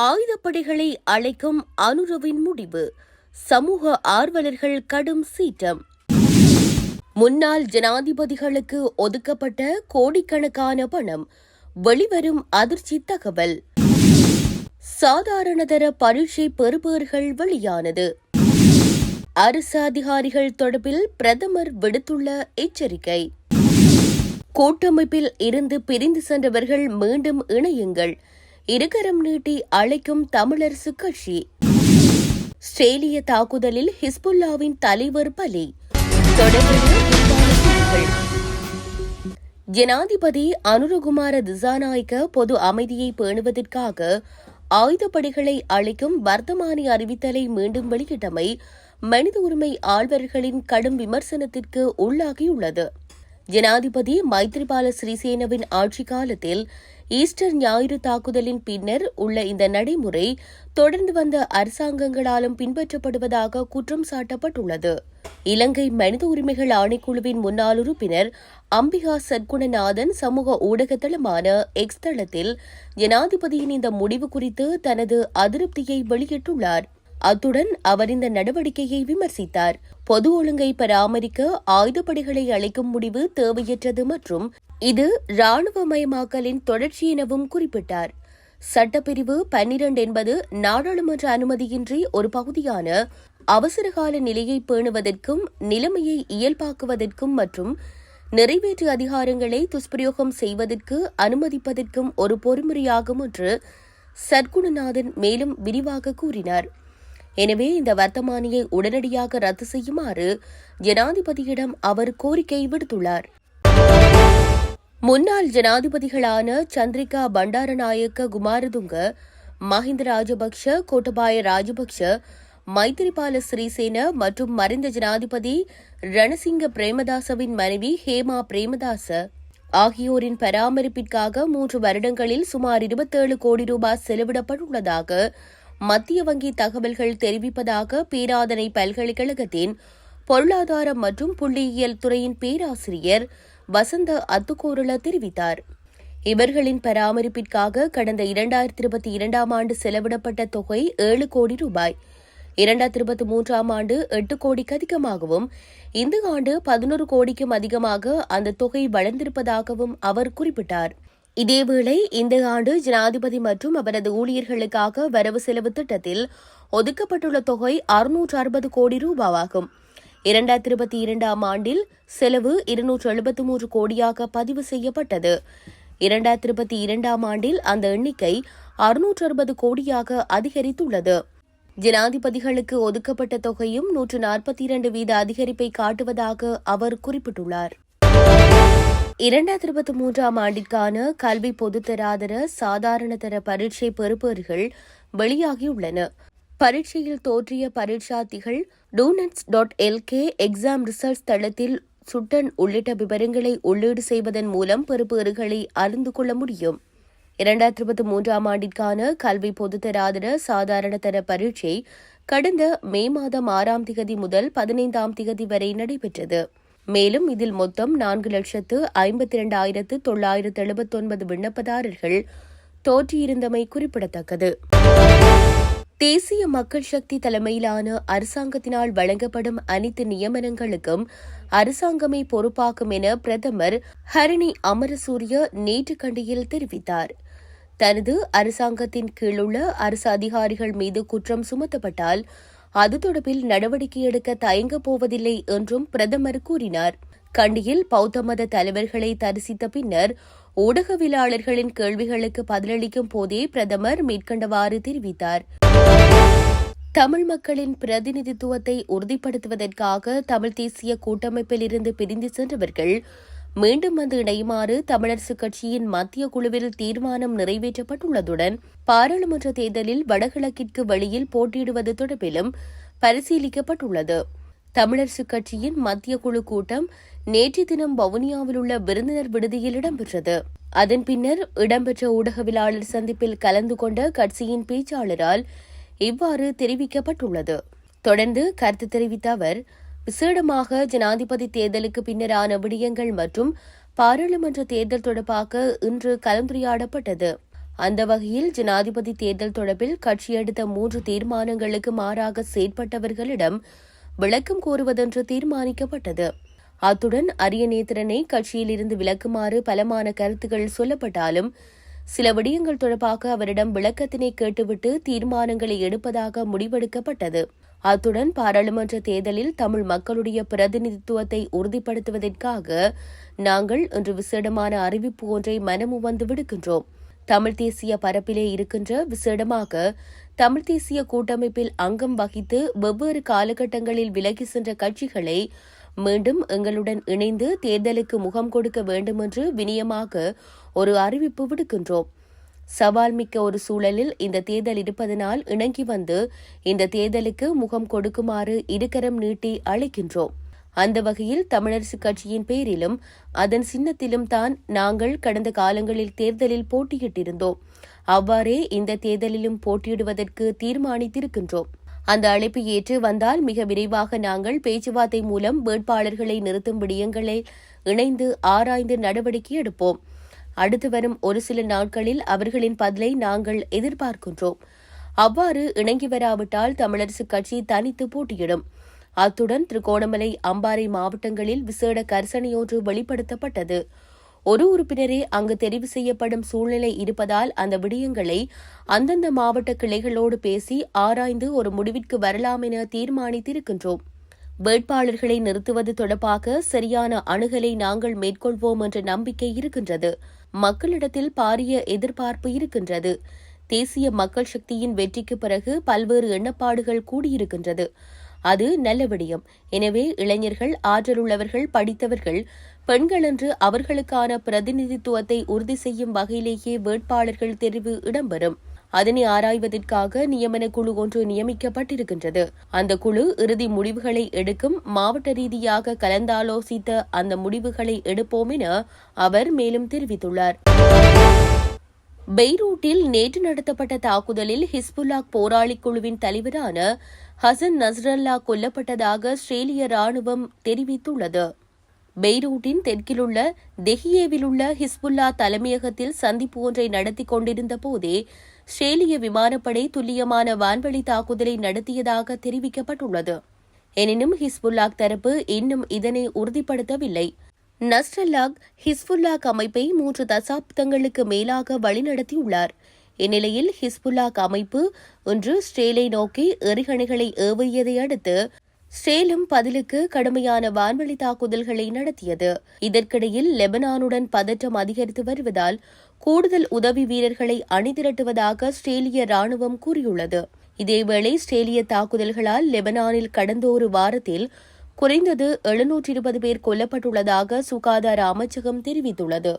ஆயுதப்படைகளை அழைக்கும் அனுரவின் முடிவு. சமூக ஆர்வலர்கள் கடும் சீற்றம். முன்னாள் ஜனாதிபதிகளுக்கு ஒதுக்கப்பட்ட கோடிக்கணக்கான பணம். வெளிவரும் அதிர்ச்சி தகவல். சாதாரணதர பரீட்சை பெறுபவர்கள் வெளியானது. அரசு அதிகாரிகள் தொடர்பில் பிரதமர் விடுத்துள்ள எச்சரிக்கை. கூட்டமைப்பில் இருந்து பிரிந்து சென்றவர்கள் மீண்டும் இணையுங்கள். இருகரம் நீட்டி அழைக்கும் தமிழரசு கட்சி. ஸ்ட்ரேலிய தாக்குதலில் ஹிஸ்புல்லாவின் தலைவர் பலி. ஜனாதிபதி அனுரகுமார திசாநாயக்க பொது அமைதியை பேணுவதற்காக ஆயுதப்படைகளை அளிக்கும் வர்த்தமானி அறிவித்தலை மீண்டும் வெளியிட்டமை மனித உரிமை ஆழ்வர்களின் கடும் விமர்சனத்திற்கு உள்ளாகியுள்ளது. ஜனாதிபதி மைத்ரிபால சிறிசேனவின் ஆட்சி காலத்தில் ஈஸ்டர் ஞாயிறு தாக்குதலின் பின்னர் உள்ள இந்த நடைமுறை தொடர்ந்து வந்த அரசாங்கங்களாலும் பின்பற்றப்படுவதாக குற்றம் சாட்டப்பட்டுள்ளது. இலங்கை மனித உரிமைகள் ஆணைக்குழுவின் முன்னாள் உறுப்பினர் அம்பிகா சத்குணநாதன் சமூக ஊடகத்தளமான தளமான எக்ஸ் தளத்தில் ஜனாதிபதியின் இந்த முடிவு குறித்து தனது அதிருப்தியை வெளியிட்டுள்ளார். அத்துடன் அவர் இந்த நடவடிக்கையை விமர்சித்தார். பொது ஒழுங்கை பராமரிக்க ஆயுதப்படைகளை அளிக்கும் முடிவு தேவையற்றது மற்றும் இது ராணுவமயமாக்கலின் தொடர்ச்சி எனவும் குறிப்பிட்டார். சட்டப்பிரிவு பன்னிரண்டு என்பது நாடாளுமன்ற அனுமதியின்றி ஒரு பகுதியான அவசரகால நிலையை பேணுவதற்கும் நிலைமையை இயல்பாக்குவதற்கும் மற்றும் நிறைவேற்று அதிகாரங்களை துஷ்பிரயோகம் செய்வதற்கு அனுமதிப்பதற்கும் ஒரு பொறிமுறையாகும் என்று சர்க்குணநாதன் மேலும் விரிவாக கூறினார். எனவே இந்த வர்த்தமானியை உடனடியாக ரத்து செய்யுமாறு ஜனாதிபதியிடம் அவர் கோரிக்கை விடுத்துள்ளார். முன்னாள் ஜனாதிபதிகளான சந்திரிகா பண்டாரநாயக்க குமாரதுங்க மஹிந்த ராஜபக்ஷ கோட்டபாய ராஜபக்ஷ மைத்திரிபால சிறிசேன மற்றும் மறைந்த ஜனாதிபதி ரணசிங்க பிரேமதாசவின் மனைவி ஹேமா பிரேமதாச ஆகியோரின் பராமரிப்பிற்காக மூன்று வருடங்களில் சுமார் இருபத்தேழு கோடி ரூபாய் செலவிடப்பட்டுள்ளதாக மத்திய வங்கி தகவல்கள் தெரிவிப்பதாக பேராதனை பல்கலைக்கழகத்தின் பொருளாதாரம் மற்றும் புள்ளியியல் துறையின் பேராசிரியர் வசந்த அத்துக்கோரள தெரிவித்தார். இவர்களின் பராமரிப்பிற்காக கடந்த இரண்டாயிரத்தி இருபத்தி இரண்டாம் ஆண்டு செலவிடப்பட்ட தொகை ஏழு கோடி ரூபாய். இரண்டாயிரத்தி இருபத்தி மூன்றாம் ஆண்டு எட்டு கோடிக்கு அதிகமாகவும் இந்த ஆண்டு பதினோரு கோடிக்கும் அதிகமாக அந்த தொகை வளர்ந்திருப்பதாகவும் அவர் குறிப்பிட்டார். இதேவேளை இந்த ஆண்டு ஜனாதிபதி மற்றும் அவரது ஊழியர்களுக்காக வரவு செலவு திட்டத்தில் ஒதுக்கப்பட்டுள்ள தொகை அறுநூற்று அறுபது கோடி ரூபாவாகும். இரண்டாயிரத்தி இருபத்தி இரண்டாம் ஆண்டில் செலவு இருநூற்று எழுபத்தி மூன்று கோடியாக பதிவு செய்யப்பட்டது. இரண்டாயிரத்தி இருபத்தி இரண்டாம் ஆண்டில் அந்த எண்ணிக்கை அறுநூற்று அறுபது கோடியாக அதிகரித்துள்ளது. ஜனாதிபதிகளுக்கு ஒதுக்கப்பட்ட தொகையும் நூற்று நாற்பத்தி இரண்டு வீத அதிகரிப்பை காட்டுவதாக அவர் குறிப்பிட்டுள்ளார். இரண்டாயிரத்தி இருபத்தி மூன்றாம் ஆண்டிற்கான கல்வி பொதுத்தராதர சாதாரணதர பரீட்சை பெறுபவர்கள் வெளியாகியுள்ளன. பரீட்சையில் தோற்றிய பரீட்சார்த்திகள் doenets dot LK exam results தளத்தில் சுட்டன் உள்ளிட்ட விவரங்களை உள்ளீடு செய்வதன் மூலம் பெறுபேறுகளை அறிந்து கொள்ள முடியும். இரண்டாயிரத்தி இருபத்தி மூன்றாம் ஆண்டிற்கான கல்வி பொதுத்தராதர சாதாரணதர பரீட்சை கடந்த மே மாதம் ஆறாம் திகதி முதல் பதினைந்தாம் திகதி வரை நடைபெற்றது. மேலும் இதில் மொத்தம் நான்கு லட்சத்து ஐம்பத்தி இரண்டாயிரத்து தொள்ளாயிரத்து எழுபத்தொன்பது விண்ணப்பதாரர்கள் தோற்றியிருந்தமை குறிப்பிடத்தக்கது. தேசிய மக்கள் சக்தி தலைமையிலான அரசாங்கத்தினால் வழங்கப்படும் அனைத்து நியமனங்களுக்கும் அரசாங்கமே பொறுப்பாகும் என பிரதமர் ஹரிணி அமரசூரிய நேற்று கண்டியில் தெரிவித்தார். தனது அரசாங்கத்தின் கீழுள்ள அரசு அதிகாரிகள் மீது குற்றம் சுமத்தப்பட்டால் அது தொடர்பில் நடவடிக்கை எடுக்க தயங்கப் போவதில்லை என்றும் பிரதமர் கூறினார். கண்டியில் பௌத்த மத தலைவர்களை தரிசித்த பின்னர் ஊடகவியலாளர்களின் கேள்விகளுக்கு பதிலளிக்கும் போதே பிரதமர் மேற்கண்டவாறு தெரிவித்தார். தமிழ் மக்களின் பிரதிநிதித்துவத்தை உறுதிப்படுத்துவதற்காக தமிழ் தேசிய கூட்டமைப்பில் இருந்து பிரிந்து சென்றவர்கள் மீண்டும் வந்து இணையுமாறு தமிழரசுக் கட்சியின் மத்திய குழுவில் தீர்மானம் நிறைவேற்றப்பட்டுள்ளதுடன் பாராளுமன்ற தேர்தலில் வடகிழக்கிற்கு வெளியில் போட்டியிடுவது தொடர்பிலும் பரிசீலிக்கப்பட்டுள்ளது. தமிழரசுக் கட்சியின் மத்திய குழு கூட்டம் நேற்று தினம் வவுனியாவில் உள்ள விருந்தினர் விடுதியில் இடம்பெற்றது. அதன் பின்னர் இடம்பெற்ற ஊடகவியலாளர் சந்திப்பில் கலந்து கொண்ட கட்சியின் பேச்சாளரால் இவ்வாறு தெரிவிக்கப்பட்டுள்ளது. தொடர்ந்து கருத்து தெரிவித்த அவர் விசேடமாக ஜனாதிபதி தேர்தலுக்கு பின்னரான விடயங்கள் மற்றும் பாராளுமன்ற தேர்தல் தொடர்பாக இன்று கலந்துரையாடப்பட்டது. அந்த வகையில் ஜனாதிபதி தேர்தல் தொடர்பில் கட்சி எடுத்த மூன்று தீர்மானங்களுக்கு மாறாக செயற்பட்டவர்களிடம் விளக்கம் கோருவதென்று தீர்மானிக்கப்பட்டது. அத்துடன் அரியநேத்திரனை கட்சியிலிருந்து விலக்குமாறு பலமான கருத்துக்கள் சொல்லப்பட்டாலும் சில விடயங்கள் தொடர்பாக அவரிடம் விளக்கத்தினை கேட்டுவிட்டு தீர்மானங்களை எடுப்பதாக முடிவெடுக்கப்பட்டது. அத்துடன் பாராளுமன்ற தேர்தலில் தமிழ் மக்களுடைய பிரதிநிதித்துவத்தை உறுதிப்படுத்துவதற்காக நாங்கள் இன்று விசேடமான அறிவிப்பு ஒன்றை மனமுவந்து விடுக்கின்றோம். தமிழ் தேசிய பரப்பிலே இருக்கின்ற விசேடமாக தமிழ் தேசிய கூட்டமைப்பில் அங்கம் வகித்து வெவ்வேறு காலகட்டங்களில் விலகி சென்ற கட்சிகளை மீண்டும் எங்களுடன் இணைந்து தேர்தலுக்கு முகம் கொடுக்க வேண்டும் என்று வினியமாக ஒரு அறிவிப்பு விடுக்கின்றோம். சவால் மிக்க ஒரு சூழலில் இந்த தேர்தல் இருப்பதனால் இணங்கி வந்து இந்த தேர்தலுக்கு முகம் கொடுக்குமாறு இருக்கரம் நீட்டி அழைக்கின்றோம். அந்த வகையில் தமிழரசு கட்சியின் பேரிலும் அதன் சின்னத்திலும் தான் நாங்கள் கடந்த காலங்களில் தேர்தலில் போட்டியிட்டிருந்தோம். அவ்வாறே இந்த தேர்தலிலும் போட்டியிடுவதற்கு தீர்மானித்திருக்கின்றோம். அந்த அழைப்பு ஏற்று வந்தால் மிக விரைவாக நாங்கள் பேச்சுவார்த்தை மூலம் வேட்பாளர்களை நிறுத்தும் விடயங்களை இணைந்து ஆராய்ந்து நடவடிக்கை எடுப்போம். அடுத்து வரும் ஒரு சில நாட்களில் அவர்களின் பதிலை நாங்கள் எதிர்பார்க்கின்றோம். அவ்வாறு இணங்கி வராவிட்டால் தமிழரசுக் கட்சி தனித்து போட்டியிடும். அத்துடன் திருகோணமலை அம்பாறை மாவட்டங்களில் விசேட கரிசனையொன்று வெளிப்படுத்தப்பட்டது. ஒரு உறுப்பினரே அங்கு தெரிவு செய்யப்படும் சூழ்நிலை இருப்பதால் அந்த விடயங்களை அந்தந்த மாவட்ட கிளைகளோடு பேசி ஆராய்ந்து ஒரு முடிவிற்கு வரலாம் என தீர்மானித்திருக்கின்றோம். வேட்பாளர்களை நிறுத்துவது தொடர்பாக சரியான அணுகலை நாங்கள் மேற்கொள்வோம் என்ற நம்பிக்கை இருக்கின்றது. மக்களிடத்தில் பாரிய எதிர்பார்ப்பு இருக்கின்றது. தேசிய மக்கள் சக்தியின் வெற்றிக்கு பிறகு பல்வேறு எண்ணப்பாடுகள் கூடியிருக்கின்றது. அது நல்ல விடயம். எனவே இளைஞர்கள் ஆற்றலுள்ளவர்கள் படித்தவர்கள் பெண்கள் என்று அவர்களுக்கான பிரதிநிதித்துவத்தை உறுதி செய்யும் வகையிலேயே வேட்பாளர்கள் தெரிவு இடம்பெறும். அதனை ஆராய்வதற்காக நியமன குழு ஒன்று நியமிக்கப்பட்டிருக்கின்றது. அந்த குழு இறுதி முடிவுகளை எடுக்கும் மாவட்ட ரீதியாக கலந்தாலோசித்த அந்த முடிவுகளை எடுப்போம் என அவர் மேலும் தெரிவித்துள்ளார். பெய்ரூட்டில் நேற்று நடத்தப்பட்ட தாக்குதலில் ஹிஸ்புல்லாக் போராளி குழுவின் தலைவரான ஹசன் நஸ்ரல்லா கொல்லப்பட்டதாக ஆஸ்திரேலிய ராணுவம் தெரிவித்துள்ளது. பெய்ரூட்டின் தெற்கிலுள்ள தெஹியேவிலுள்ள ஹிஸ்புல்லா தலைமையகத்தில் சந்திப்பு ஒன்றை நடத்தி கொண்டிருந்த போதே ஸ்ரேலிய விமானப்படை துல்லியமான வான்வழி தாக்குதலை நடத்தியதாக தெரிவிக்கப்பட்டுள்ளது. எனினும் ஹிஸ்புல்லாக் தரப்பு இன்னும் இதனை உறுதிப்படுத்தவில்லை. நஸ்ரல்லாக் ஹிஸ்புல்லாக் அமைப்பை மூன்று தசாப்தங்களுக்கு மேலாக வழிநடத்தியுள்ளார். இந்நிலையில் ஹிஸ்புல்லாக் அமைப்பு இன்று ஸ்ரேலை நோக்கி எறிகணைகளை ஏவியதை அடுத்து ஸ்டேலும் பதிலுக்கு கடுமையான வான்வழி தாக்குதல்களை நடத்தியது. இதற்கிடையில் லெபனானுடன் பதற்றம் அதிகரித்து வருவதால் கூடுதல் உதவி வீரர்களை அணிதிரட்டுவதாக ஆஸ்திரேலிய ராணுவம் கூறியுள்ளது. இதேவேளை ஆஸ்திரேலிய தாக்குதல்களால் லெபனானில் கடந்த ஒரு வாரத்தில் குறைந்தது எழுநூற்றி இருபது பேர் கொல்லப்பட்டுள்ளதாக சுகாதார அமைச்சகம் தெரிவித்துள்ளது.